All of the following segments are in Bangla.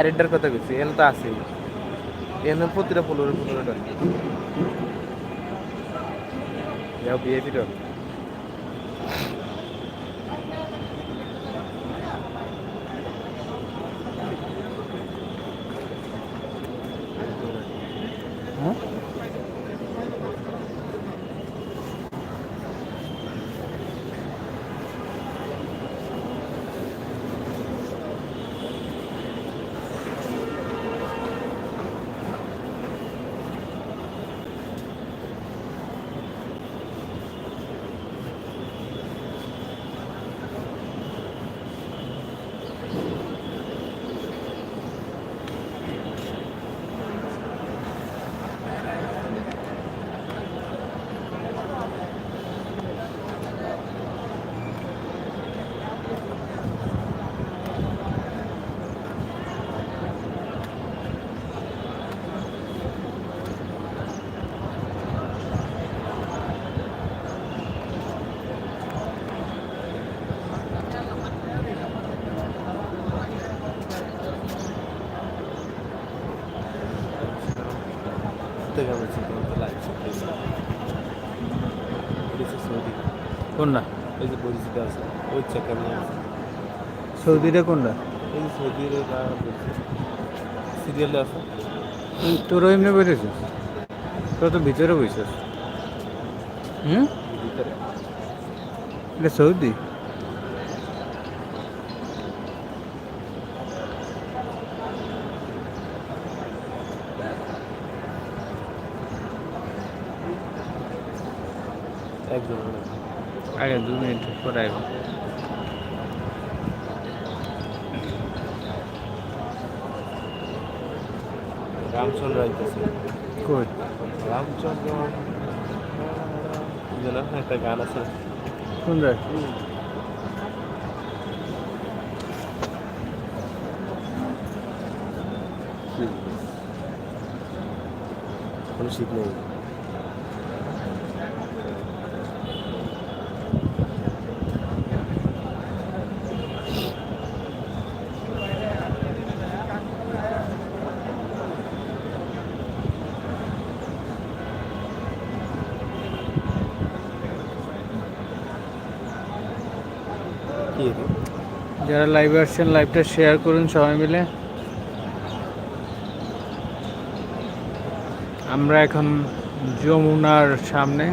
রেডটার কথা কইছি এখানে তো আছে এনে প্রতিটা পনেরো পনেরো টাকা যাও বিএপি টা হ্যাঁ থেকে বলছি তোমার লাইভ সৌদি কোনটা? ওই যে পরিচিত আছে। ওই চেকার নিয়ে আছে? সৌদিটা কোনটা? এই সৌদির সিরিয়ালে আছে? তোরও এমনি বেরিয়েছিস তোর তো ভিতরে বসেছিস হুম? ভিতরে। এটা সৌদি? একজন। আগে দু মিনিট পরে আসবো রামচন্দ্র আইতেছে কই রামচন্দ্র যেন একটা গান আছে কোন রায় কোনো শীত নেই যারা লাইভে আসছেন লাইভটা শেয়ার করুন সবাই মিলে। আমরা এখন যমুনার সামনে।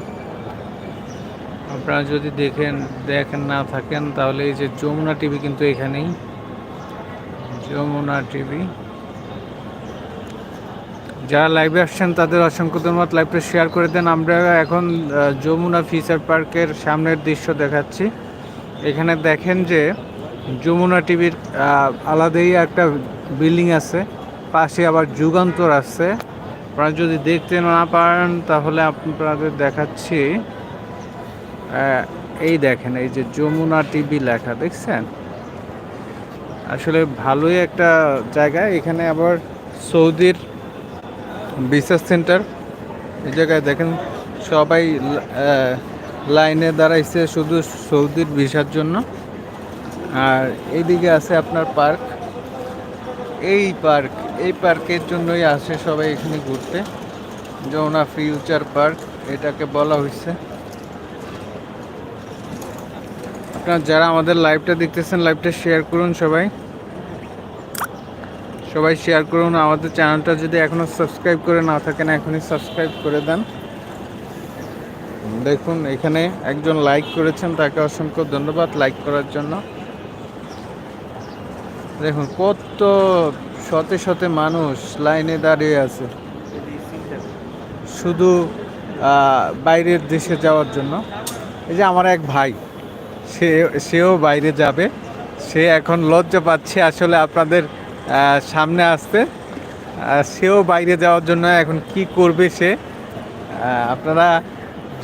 আপনারা যদি দেখেন দেখেন, না থাকেন, তাহলে এই যে যমুনা টিভি কিন্তু এখানেই। যমুনা টিভি যারা লাইভে আসছেন, তাদের অসংখ্য ধন্যবাদ। লাইভটা শেয়ার করে দেন। আমরা এখন যমুনা ফিচার পার্কের সামনের দৃশ্য দেখাচ্ছি। এখানে দেখেন যে যমুনা টিভির আলাদাই একটা বিল্ডিং আছে। পাশে আবার যুগান্তর আছে। আপনারা যদি দেখতে না পারেন তাহলে আপনাদের দেখাচ্ছি। এই দেখেন, এই যে যমুনা টিভি লেখা, দেখছেন? আসলে ভালোই একটা জায়গা। এখানে আবার সৌদির বিসেস সেন্টার এই জায়গায় দেখেন, সবাই লাইনে দাঁড়াইছে শুধু সৌদির ভিসার জন্য। আর এইদিকে আছে আপনার পার্ক। এই পার্ক, এই পার্কের জন্যই আসে সবাই এখানে ঘুরতে। যমুনা ফিউচার পার্ক, এটাকে বলা হয়েছে আপনার যারা আমাদের লাইভটা দেখতেছেন, লাইভটা শেয়ার করুন সবাই। সবাই শেয়ার করুন। আমাদের চ্যানেলটা যদি এখনও সাবস্ক্রাইব করে না থাকেন এখনই সাবস্ক্রাইব করে দেন। দেখুন, এখানে একজন লাইক করেছেন, তাকে অসংখ্য ধন্যবাদ লাইক করার জন্য। দেখুন, কত শতে শতে মানুষ লাইনে দাঁড়িয়ে আছে। শুধু বাইরের দেশে যাওয়ার জন্য। এই যে আমার এক ভাই, সে, সেও বাইরে যাবে। সে এখন লজ্জা পাচ্ছে আসলে আপনাদের সামনে আসতে। সেও বাইরে যাওয়ার জন্য এখন কি করবে সে? আপনারা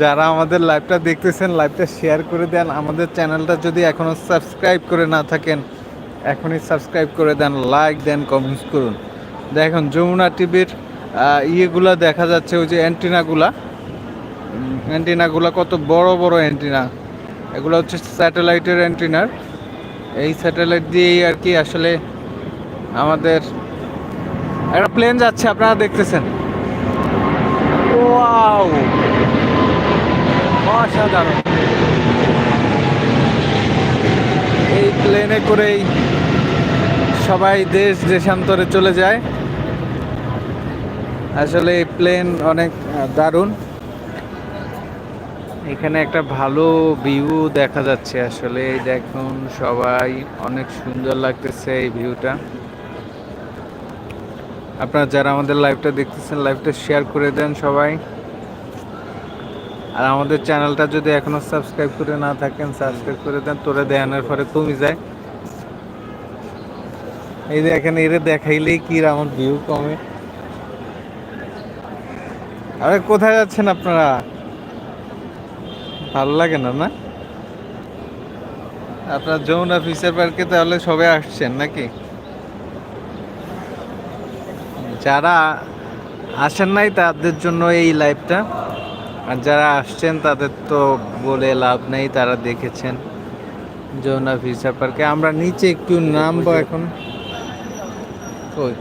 যারা আমাদের লাইভটা দেখতেছেন লাইভটা শেয়ার করে দেন। আমাদের চ্যানেলটা যদি এখনও সাবস্ক্রাইব করে না থাকেন এখনই সাবস্ক্রাইব করে দেন লাইক দেন কমেন্টস করুন। দেখুন, যমুনা টিভির ইয়েগুলা দেখা যাচ্ছে, ওই যে অ্যান্টিনাগুলা অ্যান্টিনাগুলা কত বড় বড় অ্যান্টিনা এগুলো হচ্ছে স্যাটেলাইটের অ্যান্টিনার এই স্যাটেলাইট দিয়েই আর কি আসলে আমাদের একটা প্লেন যাচ্ছে, আপনারা দেখতেছেন। ওয়াও অসাধারণ এই প্লেনে করেই সবাই দেশ দেশান্তরে চলে যায়। আসলে এই প্লেন অনেক দারুণ। এখানে একটা ভালো ভিউ দেখা যাচ্ছে আসলে দেখুন সবাই, অনেক সুন্দর লাগতেছে এই ভিউটা। আপনারা যারা আমাদের লাইভটা দেখতেছেন লাইভটা শেয়ার করে দেন সবাই। আর আমাদের চ্যানেলটা যদি এখনও সাবস্ক্রাইব করে না থাকেন, সাবস্ক্রাইব করে দেন, তোরা দেয়ানোর পরে কমে যায়। এই যে এখানে এরে দেখাইলেই কি আমার ভিউ কমে। আরে কোথায় যাচ্ছেন আপনারা? ভালো লাগে না না? আপনার যমুনা ফিচার পার্কে তাহলে সবাই আসছেন নাকি? যারা আসেন নাই তাদের জন্য এই লাইভটা যারা আসছেন তাদের তো বলে লাভ নেই তারা দেখেছেন যমুনা ফিচার পার্কে। আমরা নিচে একটু নামবো এখন। ওই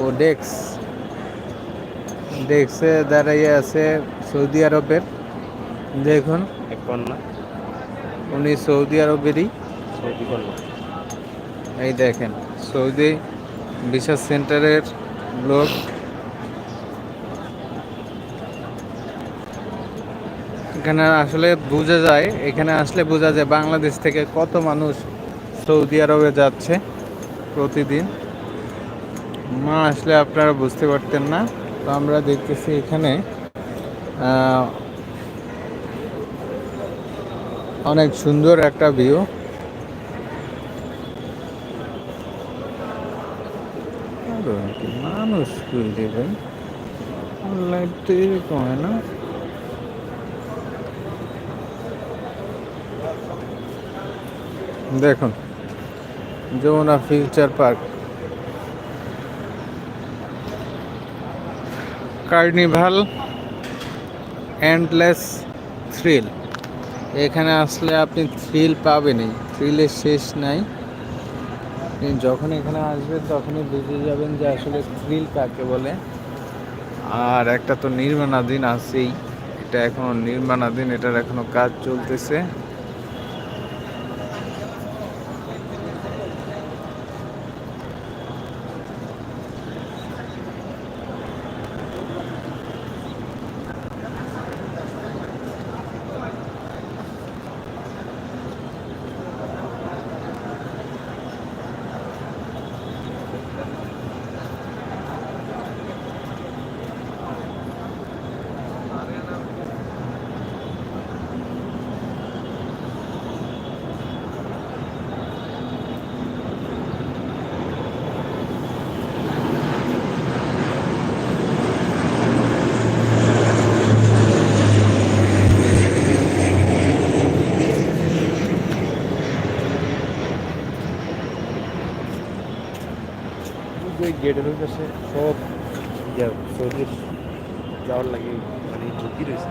ও ডেক্স। ডেক্সে দাঁড়াইয়ে আছে সৌদি আরবের। দেখুন। উনি সৌদি আরবেরই। এই দেখেন সৌদি ভিসা সেন্টারের লোক। এখানে আসলে বোঝা যায়, এখানে আসলে বোঝা যায় বাংলাদেশ থেকে কত মানুষ সৌদি আরবে যাচ্ছে প্রতিদিন। মা আসলে আপনারা বুঝতে পারতেন না, তো আমরা দেখতেছি এখানে অনেক সুন্দর একটা ভিউ আরও কি মানুষ খুলছে ভাই? লাইট তো এরকম হয় না। দেখুন, Jamuna future park. Carnival endless thrill. এখানে আসলে আপনি থ্রিল পাবেনই। থ্রিলের শেষ নাই। আপনি যখন এখানে আসবেন, তখনই বুঝে যাবেন যে আসলে থ্রিল কাকে বলে। আর একটা তো নির্মাণাধীন আছেই। এটা এখনও নির্মাণাধীন, এটার এখনও কাজ চলতেছে। গেটের ওই পাশে সব সৌদি যাওয়ার লাগে মানে ঝুঁকি রয়েছে।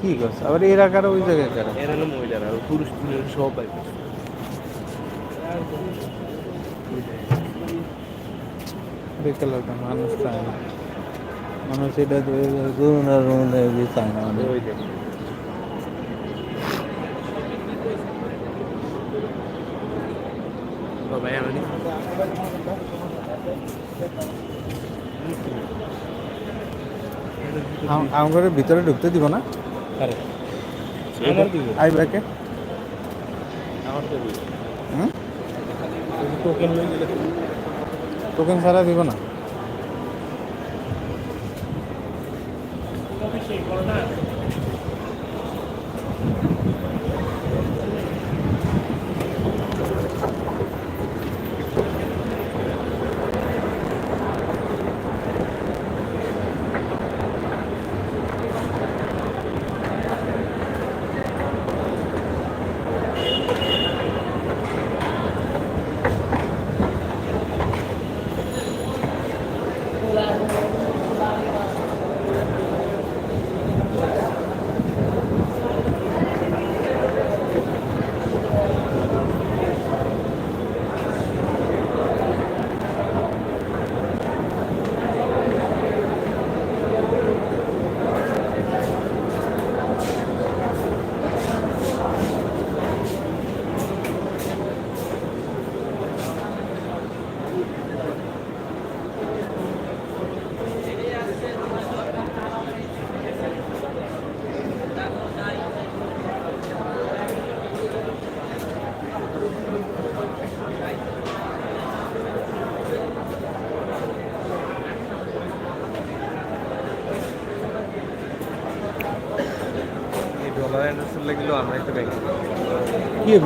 কি করছে? আবার এরা কারও? ওই জায়গায় কারও? এর হলো মহিলারা আর পুরুষ পুরুষ সব বাইক বিকেল একটা মানুষ চায় না। মানুষ এটা চায় না ভাই আমি আমার ভিতরে ঢুকতে দিব না? আই ব্যাকে টোকেন ছাড়া দিব না।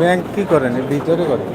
ব্যাংক কি করেন? ভিতরে করেন?